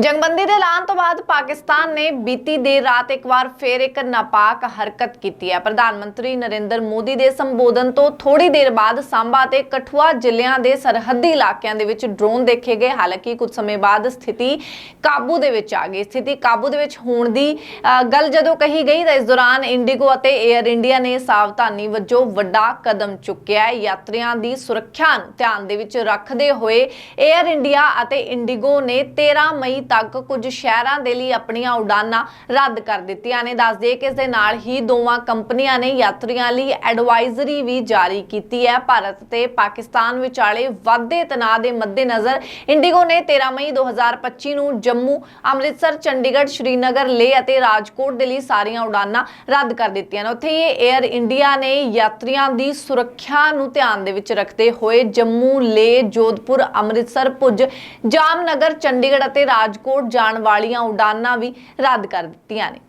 ਜੰਗਬੰਦੀ ਦੇ ਐਲਾਨ ਤੋਂ ਬਾਅਦ ਪਾਕਿਸਤਾਨ ਨੇ ਬੀਤੀ ਦੇਰ ਰਾਤ ਇੱਕ ਵਾਰ ਫੇਰ ਇੱਕ ਨਾਪਾਕ ਹਰਕਤ ਕੀਤੀ ਹੈ। ਪ੍ਰਧਾਨ ਮੰਤਰੀ ਨਰਿੰਦਰ ਮੋਦੀ ਦੇ ਸੰਬੋਧਨ ਤੋਂ ਥੋੜੀ ਦੇਰ ਬਾਅਦ ਸਾਂਬਾ ਤੇ ਕਠੂਆ ਜ਼ਿਲ੍ਹਿਆਂ ਦੇ ਸਰਹੱਦੀ ਇਲਾਕਿਆਂ ਦੇ ਵਿੱਚ ਡਰੋਨ ਦੇਖੇ ਗਏ। ਹਾਲਾਂਕਿ ਕੁਝ ਸਮੇਂ ਬਾਅਦ ਸਥਿਤੀ ਕਾਬੂ ਦੇ ਵਿੱਚ ਆ ਗਈ। ਸਥਿਤੀ ਕਾਬੂ ਦੇ ਵਿੱਚ ਹੋਣ ਦੀ ਗੱਲ ਜਦੋਂ ਕਹੀ ਗਈ ਤਾਂ ਇਸ ਦੌਰਾਨ ਇੰਡੀਗੋ ਅਤੇ 에ਅਰ ਇੰਡੀਆ ਨੇ ਸਾਵਧਾਨੀ ਵਜੋਂ ਵੱਡਾ ਕਦਮ ਚੁੱਕਿਆ ਹੈ। ਯਾਤਰੀਆਂ ਦੀ ਸੁਰੱਖਿਆ ਨੂੰ ਧਿਆਨ ਦੇ ਵਿੱਚ ਰੱਖਦੇ ਹੋਏ 에ਅਰ ਇੰਡੀਆ ਅਤੇ ਇੰਡੀਗੋ ਨੇ 13 ਮਈ ਤੱਕ ਕੁਝ ਸ਼ਹਿਰਾਂ ਦੇ ਲਈ ਆਪਣੀਆਂ ਉਡਾਨਾਂ ਰੱਦ ਕਰ ਦਿੱਤੀਆਂ ਨੇ। ਦੱਸ ਦਈਏ ਕਿ ਇਸ ਦੇ ਨਾਲ ਹੀ ਦੋਵਾਂ ਕੰਪਨੀਆਂ ਨੇ ਯਾਤਰੀਆਂ ਲਈ ਐਡਵਾਈਜ਼ਰੀ ਵੀ ਜਾਰੀ ਕੀਤੀ ਹੈ। ਭਾਰਤ ਤੇ ਪਾਕਿਸਤਾਨ ਵਿਚਾਲੇ ਵਾਧੇ ਤਣਾਅ ਦੇ ਮੱਦੇਨਜ਼ਰ ਇੰਡੀਗੋ ਨੇ 13 ਮਈ 2025 ਨੂੰ ਜੰਮੂ, ਅੰਮ੍ਰਿਤਸਰ, ਚੰਡੀਗੜ੍ਹ, ਸ਼੍ਰੀਨਗਰ, ਲੇਹ ਅਤੇ ਰਾਜਕੋਟ ਦੇ ਲਈ ਸਾਰੀਆਂ ਉਡਾਨਾਂ ਰੱਦ ਕਰ ਦਿੱਤੀਆਂ ਨੇ। ਉੱਥੇ ਹੀ 에ਅਰ ਇੰਡੀਆ ਨੇ ਯਾਤਰੀਆਂ ਦੀ ਸੁਰੱਖਿਆ ਨੂੰ ਧਿਆਨ ਦੇ ਵਿੱਚ ਰੱਖਦੇ ਹੋਏ ਜੰਮੂ, ਲੇਹ, ਜੋਧਪੁਰ, ਅੰਮ੍ਰਿਤਸਰ, ਭੁਜ, ਜਾਮਨਗਰ, ਚੰਡੀਗੜ੍ਹ ਅਤੇ ਰਾਜ ਰਾਜਕੋਟ ਜਾਣ ਵਾਲੀਆਂ ਉਡਾਨਾਂ ਵੀ ਰੱਦ ਕਰ ਦਿੱਤੀਆਂ ਨੇ।